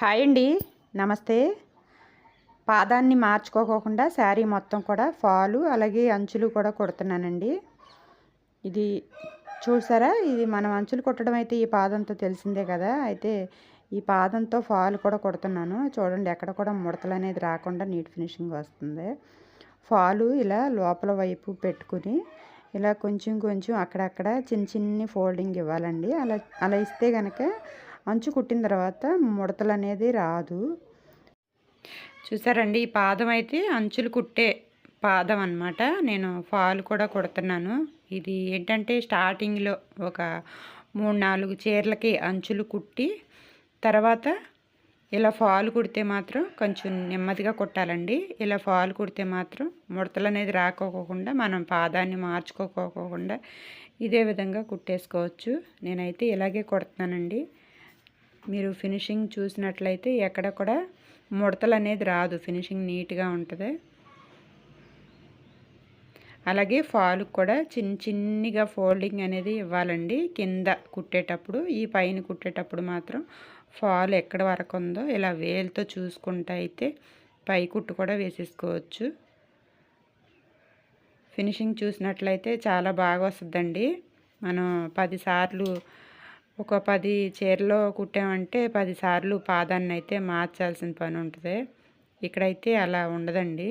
Hi అండి. నమస్తే. పాదాన్ని మార్చుకోకుండా శారీ మొత్తం కూడా ఫాలు అలాగే అంచులు కూడా కుడుతున్నానండి. ఇది చూసారా? ఇది మనం అంచులు కుట్టడం అయితే ఈ పాదంతో తెలిసిందే కదా. అయితే ఈ పాదంతో ఫాల్ కూడా కుడుతున్నాను. చూడండి ఎక్కడ కూడా ముడతలు అనేది రాకుండా నీట్ ఫినిషింగ్ వస్తుంది. ఫాలు ఇలా లోపల వైపు పెట్టుకుని ఇలా కొంచెం కొంచెం అక్కడక్కడ చిన్న చిన్ని ఫోల్డింగ్ ఇవ్వాలండి. అలా అలా ఇస్తే కనుక అంచు కుట్టిన తర్వాత ముడతలు అనేది రాదు. చూసారండి ఈ పాదం అయితే అంచులు కుట్టే పాదం అనమాట నేను ఫాల్ కూడా కుడుతున్నాను. ఇది ఏంటంటే స్టార్టింగ్లో ఒక మూడు నాలుగు చీరలకి అంచులు కుట్టి తర్వాత ఇలా ఫాల్ కుడితే మాత్రం కొంచెం నెమ్మదిగా కుట్టాలండి. ఇలా ఫాల్ కుడితే మాత్రం ముడతలు అనేది రాకోకుండా మనం పాదాన్ని మార్చుకోకోకుండా ఇదే విధంగా కుట్టేసుకోవచ్చు. నేనైతే ఇలాగే కుడుతున్నానండి. మీరు ఫినిషింగ్ చూసినట్లయితే ఎక్కడ కూడా ముడతలు అనేది రాదు. ఫినిషింగ్ నీట్గా ఉంటుంది. అలాగే ఫాల్కి కూడా చిన్న చిన్నగా ఫోల్డింగ్ అనేది ఇవ్వాలండి. కింద కుట్టేటప్పుడు ఈ పైన కుట్టేటప్పుడు మాత్రం ఫాల్ ఎక్కడ వరకు ఉందో ఇలా వేలుతో చూసుకుంటా అయితే పై కుట్టు కూడా వేసేసుకోవచ్చు. ఫినిషింగ్ చూసినట్లయితే చాలా బాగా వస్తుందండి. మనం పదిసార్లు ఒక పది చీరలో కుట్టామంటే పదిసార్లు పాదాన్ని అయితే మార్చాల్సిన పని ఉంటుంది. ఇక్కడైతే అలా ఉండదండి.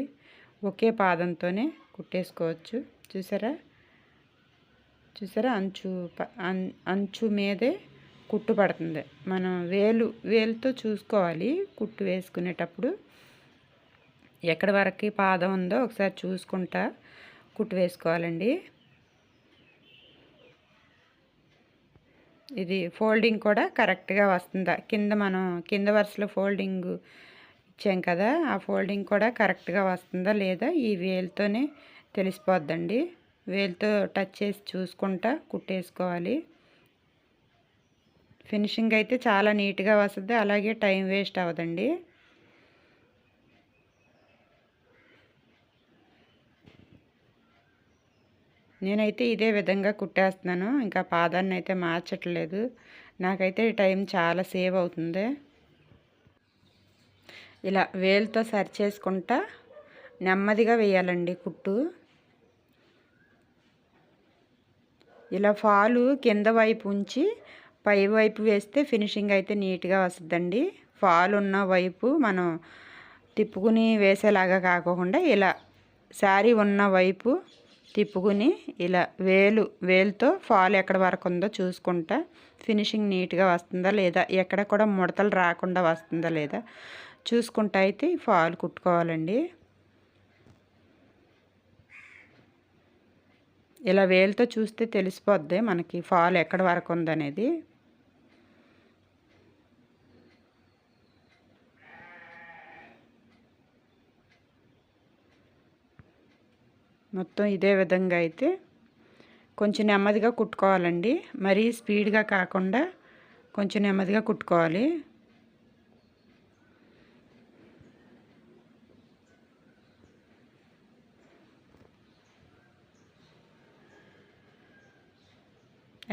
ఒకే పాదంతోనే కుట్టేసుకోవచ్చు. చూసారా? చూసారా? అంచు అంచు మీదే కుట్టు పడుతుంది. మనం వేలు వేలుతో చూసుకోవాలి కుట్టు వేసుకునేటప్పుడు. ఎక్కడి వరకు పాదం ఉందో ఒకసారి చూసుకుంటా కుట్టు వేసుకోవాలండి. ఇది ఫోల్డింగ్ కూడా కరెక్ట్గా వస్తుందా? కింద మనం కింద వరుసలో ఫోల్డింగ్ ఇచ్చాం కదా ఆ ఫోల్డింగ్ కూడా కరెక్ట్గా వస్తుందా లేదా? ఈ వేలుతోనే తెలిసిపోద్దండి. వేలుతో టచ్ చేసి చూసుకుంటా కుట్టేసుకోవాలి. ఫినిషింగ్ అయితే చాలా నీట్గా వస్తుంది. అలాగే టైం వేస్ట్ అవ్వదండి. నేనైతే ఇదే విధంగా కుట్టేస్తున్నాను. ఇంకా పాదాన్ని అయితే మార్చట్లేదు. నాకైతే టైం చాలా సేవ్ అవుతుంది. ఇలా వేలుతో సరి చేసుకుంటా నెమ్మదిగా వేయాలండి కుట్టు. ఇలా ఫాలు కింద వైపు ఉంచి పై వైపు వేస్తే ఫినిషింగ్ అయితే నీట్గా వస్తుందండి. ఫాల్ ఉన్న వైపు మనం తిప్పుకుని వేసేలాగా కాకుండా ఇలా శారీ ఉన్న వైపు తిప్పుకుని ఇలా వేలు వేలుతో ఫాల్ ఎక్కడ వరకు ఉందో చూసుకుంటా. ఫినిషింగ్ నీట్గా వస్తుందా లేదా? ఎక్కడ కూడా ముడతలు రాకుండా వస్తుందా లేదా? చూసుకుంటా అయితే ఫాల్ కుట్టుకోవాలండి. ఇలా వేలుతో చూస్తే తెలిసిపోద్ది మనకి ఫాల్ ఎక్కడ వరకు ఉందనేది. మొత్తం ఇదే విధంగా అయితే కొంచెం నెమ్మదిగా కుట్టుకోవాలండి. మరీ స్పీడ్గా కాకుండా కొంచెం నెమ్మదిగా కుట్టుకోవాలి.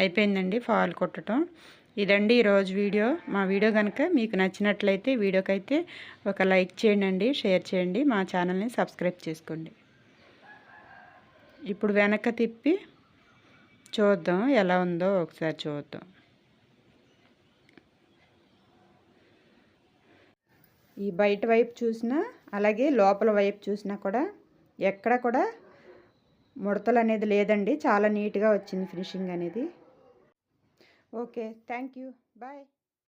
అయిపోయిందండి ఫాల్ కుట్టడం. ఇదండి ఈరోజు వీడియో. మా వీడియో కనుక మీకు నచ్చినట్లయితే వీడియోకైతే ఒక లైక్ చేయండి షేర్ చేయండి. మా ఛానల్ని సబ్స్క్రైబ్ చేసుకోండి. ఇప్పుడు వెనక తిప్పి చూద్దాం ఎలా ఉందో ఒకసారి చూద్దాం. ఈ బయట వైపు చూసినా అలాగే లోపల వైపు చూసినా కూడా ఎక్కడ కూడా ముడతలు అనేది లేదండి. చాలా నీట్గా వచ్చింది ఫినిషింగ్ అనేది. Okay thank you. బాయ్.